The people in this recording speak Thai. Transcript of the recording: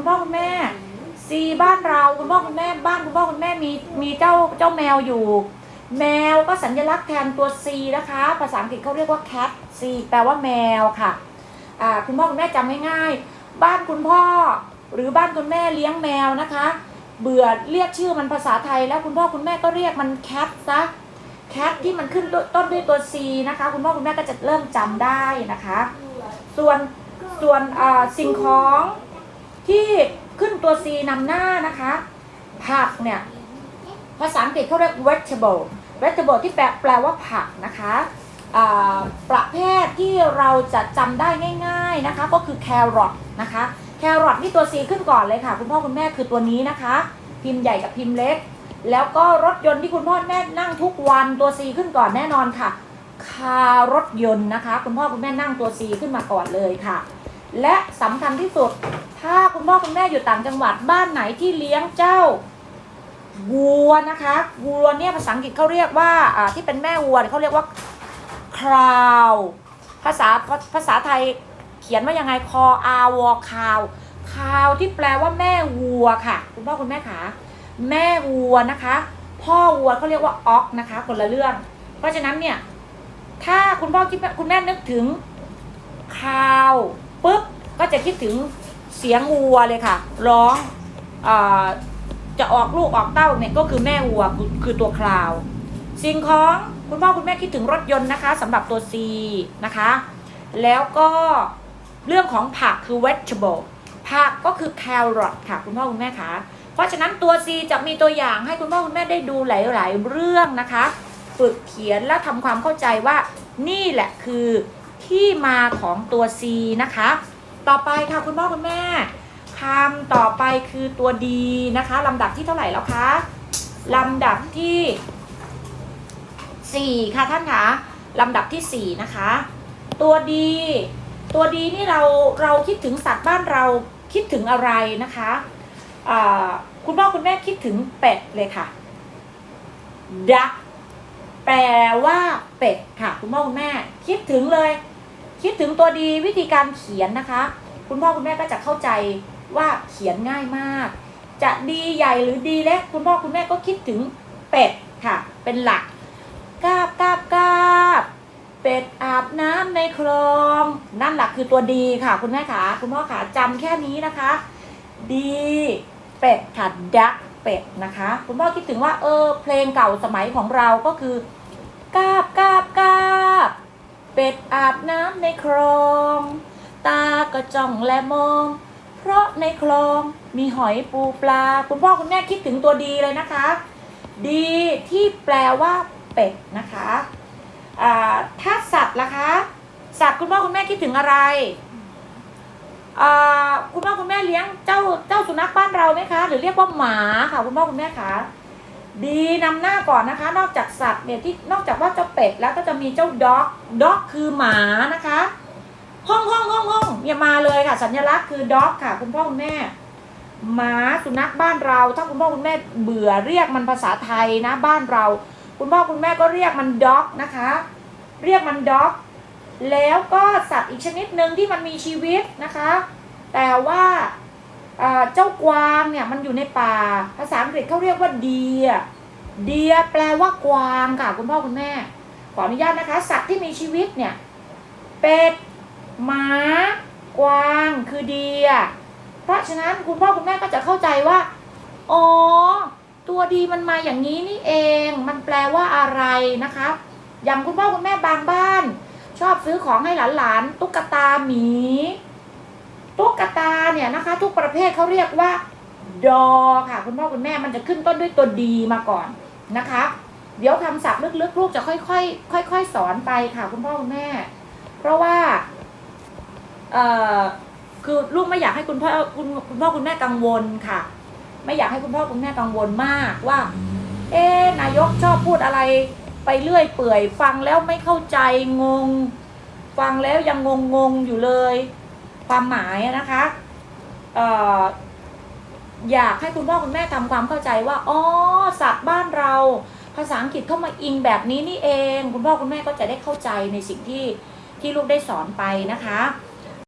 คุณพ่อคุณแม่ C บ้านเราคุณพ่อคุณแม่บ้านคุณพ่อคุณแม่มีมีเจ้าเจ้าแมวอยู่ แมวก็สัญลักษณ์แทนตัว C นะคะ ภาษาอังกฤษเขาเรียกว่า cat C แปลว่าแมวค่ะอ่าคุณพ่อคุณแม่จำง่ายๆบ้านคุณพ่อ หรือบ้านคุณแม่เลี้ยงแมวนะคะ เบื่อเรียกชื่อมันภาษาไทยแล้วคุณพ่อคุณแม่ก็เรียกมัน cat ซะ cat ที่มันขึ้นต้นด้วยตัว C นะคะ คุณพ่อคุณแม่ก็จะเริ่มจำได้นะคะ ส่วนส่วนสิ่งของ ที่ขึ้นตัว C นำหน้านะคะ ผักเนี่ย ภาษาอังกฤษเขาเรียก vegetable vegetable ที่แปลแปลว่าผักนะคะประเภทที่เราจะจำได้ง่าย ๆนะคะ ก็คือ carrot นะคะ carrot นี่ตัว C ขึ้นก่อนเลยค่ะ คุณพ่อคุณแม่คือตัวนี้นะคะ พิมพ์ใหญ่กับพิมพ์เล็ก แล้วก็รถยนต์ที่คุณพ่อแม่นั่งทุกวันตัว C ขึ้นก่อนแน่นอนค่ะ คารถยนต์นะคะ คุณพ่อคุณแม่นั่งตัว C ขึ้นมาก่อนเลยค่ะ และสำคัญที่สุด ถ้าคุณพ่อคุณแม่อยู่ต่างจังหวัดบ้านไหนที่เลี้ยงเจ้าวัวนะคะวัวเนี่ยภาษาอังกฤษเขาเรียกว่าอ่าที่เป็นแม่วัวเขาเรียกว่า crow ภาษาภาษาไทยเขียนว่ายังไงคออาวอคาวคาวที่แปลว่าแม่วัวค่ะ คุณพ่อคุณแม่ขาแม่วัวนะคะ พ่อวัวเขาเรียกว่าออกนะคะ คนละเรื่อง เพราะฉะนั้นเนี่ย ถ้าคุณพ่อคิดคุณแม่นึกถึงคาว ปุ๊บก็จะคิดถึงเสียงวัวเลยค่ะ ร้องอจะออกลูกออกเต้าเนี่ยก็คือแม่วัวคือคือตัวคราว สิ่งของคุณพ่อคุณแม่คิดถึงรถยนต์นะคะสำหรับตัว C นะคะ แล้วก็เรื่องของผักคือ vegetable ผักก็คือ carrot ค่ะคุณพ่อคุณแม่คะเพราะฉะนั้นตัว C จะมีตัวอย่างให้คุณพ่อคุณแม่ได้ดูหลาย ๆ เรื่องนะคะ ฝึกเขียนและทำความเข้าใจว่านี่แหละคือ ที่มาของตัว C นะคะ ต่อไปค่ะคุณพ่อคุณแม่คำต่อไปคือตัว D นะคะลำดับที่เท่าไหร่แล้วคะลำดับที่ 4 ค่ะท่านคะลำดับที่ 4 นะคะ ตัวดีตัวดีนี่เราเราคิดถึงสัตว์บ้านเราคิดถึงอะไรนะคะคุณพ่อคุณแม่คิดถึงเป็ดเลยค่ะ duck แปลว่าเป็ดค่ะ คุณพ่อคุณแม่คิดถึงเลย คิดถึงตัวดีวิธีการเขียนนะคะ คุณพ่อคุณแม่ก็จะเข้าใจว่าเขียนง่ายมาก จะดีใหญ่หรือดีเล็กคุณพ่อคุณแม่ก็คิดถึงเป็ดค่ะ เป็นหลักกาบกาบกาบเป็ดอาบน้ำในคลอง นั่นหลักคือตัวดีค่ะ คุณแม่ขาคุณพ่อขาจำแค่นี้นะคะ ดีเป็ดค่ะดักเป็ดนะคะ คุณพ่อคิดถึงว่าเออเพลงเก่าสมัยของเราก็คือกาบกาบกาบ เป็ดอาบน้ำในคลอง ตาก็จ้องและมอง เพราะในคลองมีหอยปูปลา คุณพ่อคุณแม่คิดถึงตัวดีเลยนะคะ ดีที่แปลว่าเป็ดนะคะถ้าสัตว์ล่ะคะสัตว์คุณพ่อคุณแม่คิดถึงอะไรคุณพ่อคุณแม่เลี้ยงเจ้าเจ้าสุนัขบ้านเราไหมคะ หรือเรียกว่าหมาค่ะ คุณพ่อคุณแม่คะ ดีนำหน้าก่อนนะคะ นอกจากสัตว์เนี่ยที่นอกจากว่าเจ้าเป็ดแล้วก็จะมีเจ้าด็อกด็อกคือหมานะคะห้องห้องห้องห้องอย่ามาเลยค่ะ สัญลักษณ์คือด็อกค่ะ คุณพ่อคุณแม่หมาสุนัขบ้านเรา ถ้าคุณพ่อคุณแม่เบื่อเรียกมันภาษาไทยนะบ้านเรา คุณพ่อคุณแม่ก็เรียกมันด็อกนะคะ เรียกมันด็อก แล้วก็สัตว์อีกชนิดหนึ่งที่มันมีชีวิตนะคะ แต่ว่า เจ้ากวางเนี่ยมันอยู่ในป่า ภาษาอังกฤษเขาเรียกว่าเดียเดียแปลว่ากวางค่ะคุณพ่อคุณแม่ ขออนุญาตนะคะ สัตว์ที่มีชีวิตเนี่ย เป็ดหมากวางคือเดีย เพราะฉะนั้นคุณพ่อคุณแม่ก็จะเข้าใจว่า อ๋อ ตัวดีมันมาอย่างนี้นี่เอง มันแปลว่าอะไรนะคะ อย่างคุณพ่อคุณแม่บางบ้าน ชอบซื้อของให้หลานๆตุ๊กตาหมี ตุ๊กตาเนี่ยนะคะ ทุกประเภทเขาเรียกว่าดอค่ะ คุณพ่อคุณแม่มันจะขึ้นต้นด้วยตัวดีมาก่อนนะคะ เดี๋ยวคำศัพท์ลึกๆลูกจะค่อยๆค่อย ๆ สอนไปค่ะ คุณพ่อคุณแม่ เพราะว่าเอ่อคือลูกไม่อยากให้คุณพ่อคุณคุณพ่อคุณแม่กังวลค่ะ ไม่อยากให้คุณพ่อคุณแม่กังวลมากว่า เอ๊นายกชอบพูดอะไรไปเรื่อยเปื่อย ฟังแล้วไม่เข้าใจงง ฟังแล้วยังงงงอยู่เลย ความหมายนะคะเอ่ออยากให้คุณพ่อคุณแม่ทำความเข้าใจว่าอ๋อศัพท์บ้านเรา ภาษาอังกฤษเข้ามาอิงแบบนี้นี่เอง คุณพ่อคุณแม่ก็จะได้เข้าใจในสิ่งที่ที่ลูกได้สอนไปนะคะ